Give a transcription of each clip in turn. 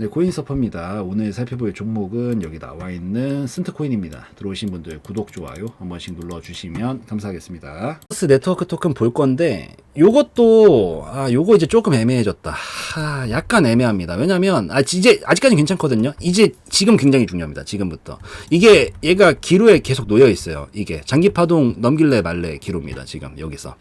네, 코인 서퍼입니다. 오늘 살펴볼 종목은 여기 나와 있는 스ን트코인입니다. 들어오신 분들 구독, 좋아요 한 번씩 눌러주시면 감사하겠습니다. 스 네트워크 토큰 볼 건데 요것도 아 요거 이제 조금 애매해졌다. 아, 약간 애매합니다. 왜냐면 아 이제 아직까지 괜찮거든요. 이제 지금 굉장히 중요합니다. 지금부터 이게 얘가 기로에 계속 놓여 있어요. 이게 장기 파동 넘길래 말래 기로입니다. 지금 여기서.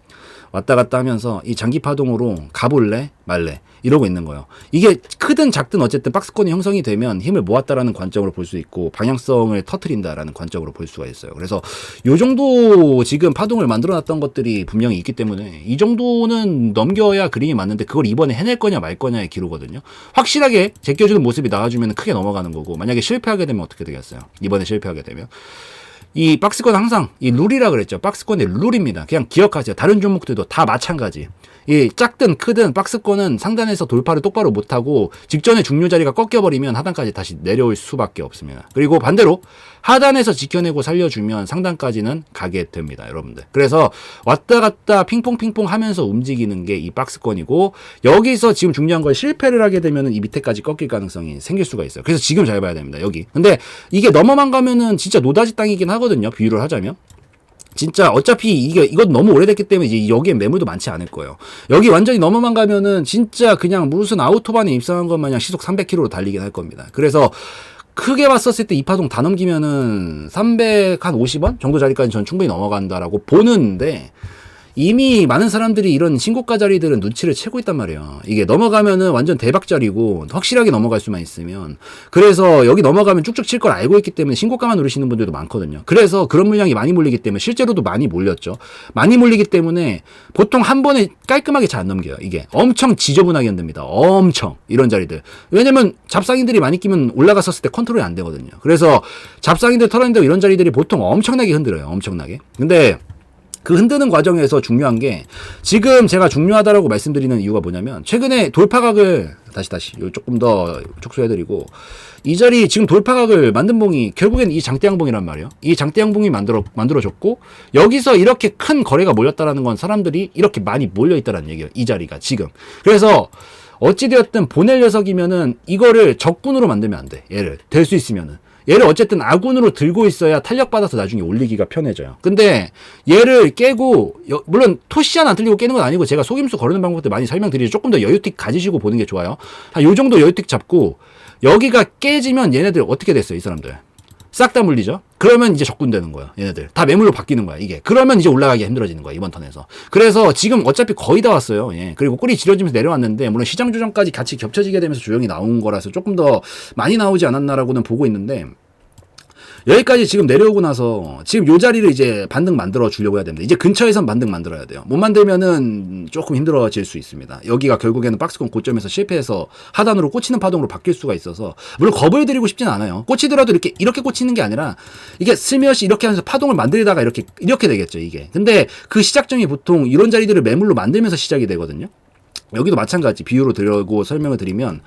왔다 갔다 하면서 이 장기 파동으로 가볼래 말래 이러고 있는 거예요. 이게 크든 작든 어쨌든 박스권이 형성이 되면 힘을 모았다라는 관점으로 볼 수 있고 방향성을 터트린다라는 관점으로 볼 수가 있어요. 그래서 요 정도 지금 파동을 만들어 놨던 것들이 분명히 있기 때문에 이 정도는 넘겨야 그림이 맞는데 그걸 이번에 해낼 거냐 말 거냐의 기로거든요. 확실하게 제껴주는 모습이 나와주면 크게 넘어가는 거고 만약에 실패하게 되면 어떻게 되겠어요? 이번에 실패하게 되면 이 박스권 항상 이 룰이라 그랬죠. 박스권의 룰입니다. 그냥 기억하세요. 다른 종목들도 다 마찬가지. 이 작든 크든 박스권은 상단에서 돌파를 똑바로 못하고 직전에 중요 자리가 꺾여버리면 하단까지 다시 내려올 수밖에 없습니다. 그리고 반대로 하단에서 지켜내고 살려주면 상단까지는 가게 됩니다. 여러분들. 그래서 왔다 갔다 핑퐁 핑퐁 하면서 움직이는 게 이 박스권이고 여기서 지금 중요한 건 실패를 하게 되면은 이 밑에까지 꺾일 가능성이 생길 수가 있어요. 그래서 지금 잘 봐야 됩니다. 여기. 근데 이게 넘어만 가면은 진짜 노다지 땅이긴 하거든요. 비유를 하자면. 진짜 어차피 이게 이건 너무 오래됐기 때문에 이제 여기에 매물도 많지 않을 거예요. 여기 완전히 넘어만 가면은 진짜 그냥 무슨 아우토반에 입상한 것 마냥 시속 300km로 달리긴 할 겁니다. 그래서 크게 봤었을 때 이 파동 다 넘기면은 350원 정도 자리까지 전 충분히 넘어간다라고 보는데 이미 많은 사람들이 이런 신고가 자리들은 눈치를 채고 있단 말이에요. 이게 넘어가면은 완전 대박 자리고 확실하게 넘어갈 수만 있으면 그래서 여기 넘어가면 쭉쭉 칠 걸 알고 있기 때문에 신고가만 누르시는 분들도 많거든요. 그래서 그런 물량이 많이 몰리기 때문에 실제로도 많이 몰렸죠. 많이 몰리기 때문에 보통 한 번에 깔끔하게 잘 안 넘겨요. 이게 엄청 지저분하게 흔듭니다. 엄청 이런 자리들. 왜냐면 잡상인들이 많이 끼면 올라갔었을 때 컨트롤이 안 되거든요. 그래서 잡상인들 털어낸다고 이런 자리들이 보통 엄청나게 흔들어요. 엄청나게. 근데 그 흔드는 과정에서 중요한 게 지금 제가 중요하다라고 말씀드리는 이유가 뭐냐면 최근에 돌파각을 다시 다시 요 조금 더 촉수해드리고 이 자리 지금 돌파각을 만든 봉이 결국엔 이 장대양봉이란 말이에요. 이 장대양봉이 만들어 만들어졌고 여기서 이렇게 큰 거래가 몰렸다라는 건 사람들이 이렇게 많이 몰려 있다라는 얘기예요. 이 자리가 지금 그래서 어찌되었든 보낼 녀석이면은 이거를 적군으로 만들면 안 돼. 얘를 될 수 있으면은 얘를 어쨌든 아군으로 들고 있어야 탄력받아서 나중에 올리기가 편해져요. 근데 얘를 깨고, 여- 물론 토시 하나 안 틀리고 깨는 건 아니고 제가 속임수 거르는 방법들 많이 설명드리지 조금 더 여유틱 가지시고 보는 게 좋아요. 한 요 정도 여유틱 잡고 여기가 깨지면 얘네들 어떻게 됐어요, 이 사람들? 싹 다 물리죠? 그러면 이제 적군 되는 거야, 얘네들. 다 매물로 바뀌는 거야, 이게. 그러면 이제 올라가기 힘들어지는 거야, 이번 턴에서. 그래서 지금 어차피 거의 다 왔어요, 예. 그리고 꿀이 지려지면서 내려왔는데, 물론 시장 조정까지 같이 겹쳐지게 되면서 조정이 나온 거라서 조금 더 많이 나오지 않았나라고는 보고 있는데, 여기까지 지금 내려오고 나서 지금 요 자리를 이제 반등 만들어 주려고 해야 됩니다. 이제 근처에선 반등 만들어야 돼요. 못 만들면은 조금 힘들어질 수 있습니다. 여기가 결국에는 박스권 고점에서 실패해서 하단으로 꽂히는 파동으로 바뀔 수가 있어서 물론 겁을 드리고 싶진 않아요. 꽂히더라도 이렇게 이렇게 꽂히는 게 아니라 이게 슬며시 이렇게 하면서 파동을 만들다가 이렇게 이렇게 되겠죠, 이게. 근데 그 시작점이 보통 이런 자리들을 매물로 만들면서 시작이 되거든요. 여기도 마찬가지 비유로 들고 설명을 드리면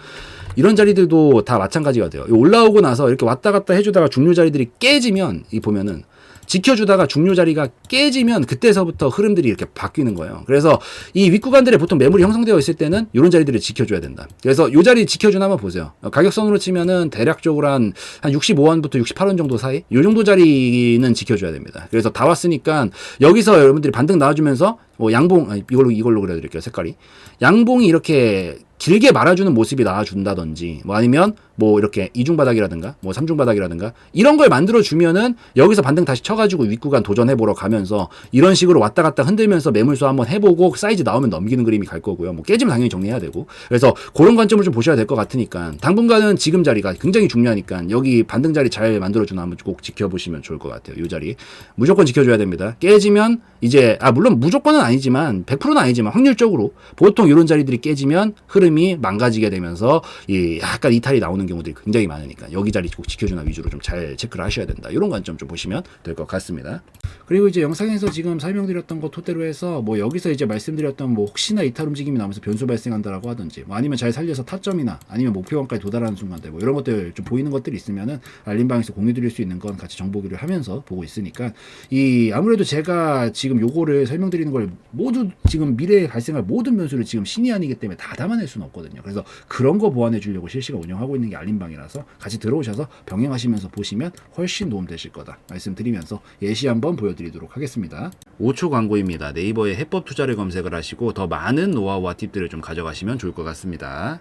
이런 자리들도 다 마찬가지가 돼요. 이 올라오고 나서 이렇게 왔다 갔다 해주다가 중요 자리들이 깨지면 이 보면은 지켜주다가 중요 자리가 깨지면 그때서부터 흐름들이 이렇게 바뀌는 거예요. 그래서 이 윗구간들에 보통 매물이 형성되어 있을 때는 이런 자리들을 지켜줘야 된다. 그래서 이 자리 지켜주나 한번 보세요. 어, 가격선으로 치면은 대략적으로 한, 한 65원부터 68원 정도 사이? 이 정도 자리는 지켜줘야 됩니다. 그래서 다 왔으니까 여기서 여러분들이 반등 나와주면서 뭐 양봉, 이걸로, 이걸로 그려드릴게요. 색깔이. 양봉이 이렇게 길게 말아주는 모습이 나와준다든지 뭐 아니면 뭐 이렇게 이중바닥이라든가 뭐 삼중바닥이라든가 이런 걸 만들어 주면은 여기서 반등 다시 쳐가지고 윗구간 도전해 보러 가면서 이런 식으로 왔다 갔다 흔들면서 매물수 한번 해보고 사이즈 나오면 넘기는 그림이 갈 거고요. 뭐 깨지면 당연히 정리해야 되고. 그래서 그런 관점을 좀 보셔야 될 것 같으니까 당분간은 지금 자리가 굉장히 중요하니까 여기 반등 자리 잘 만들어 주나 한번 꼭 지켜보시면 좋을 것 같아요 이 자리. 무조건 지켜줘야 됩니다. 깨지면 이제 아 물론 무조건은 아니지만 100%는 아니지만 확률적으로 보통 이런 자리들이 깨지면 흐름 이 망가지게 되면서 이 약간 이탈이 나오는 경우들이 굉장히 많으니까 여기 자리 꼭 지켜주나 위주로 좀 잘 체크를 하셔야 된다 이런 관점 좀 보시면 될 것 같습니다. 그리고 이제 영상에서 지금 설명드렸던 것 토대로 해서 뭐 여기서 이제 말씀드렸던 뭐 혹시나 이탈 움직임이 나면서 변수 발생한다라고 하든지 뭐 아니면 잘 살려서 타점이나 아니면 목표원까지 도달하는 순간들 뭐 이런 것들 좀 보이는 것들이 있으면은 알림방에서 공유 드릴 수 있는 건 같이 정보기를 하면서 보고 있으니까 이 아무래도 제가 지금 요거를 설명드리는 걸 모두 지금 미래에 발생할 모든 변수를 지금 신이 아니기 때문에 다 담아낼 수는 수는 없거든요. 그래서 그런 거 보완해 주려고 실시간 운영하고 있는 게 알림방이라서 같이 들어오셔서 병행하시면서 보시면 훨씬 도움 되실 거다 말씀드리면서 예시 한번 보여드리도록 하겠습니다. 5초 광고입니다. 네이버에 해법 투자를 검색을 하시고 더 많은 노하우와 팁들을 좀 가져가시면 좋을 것 같습니다.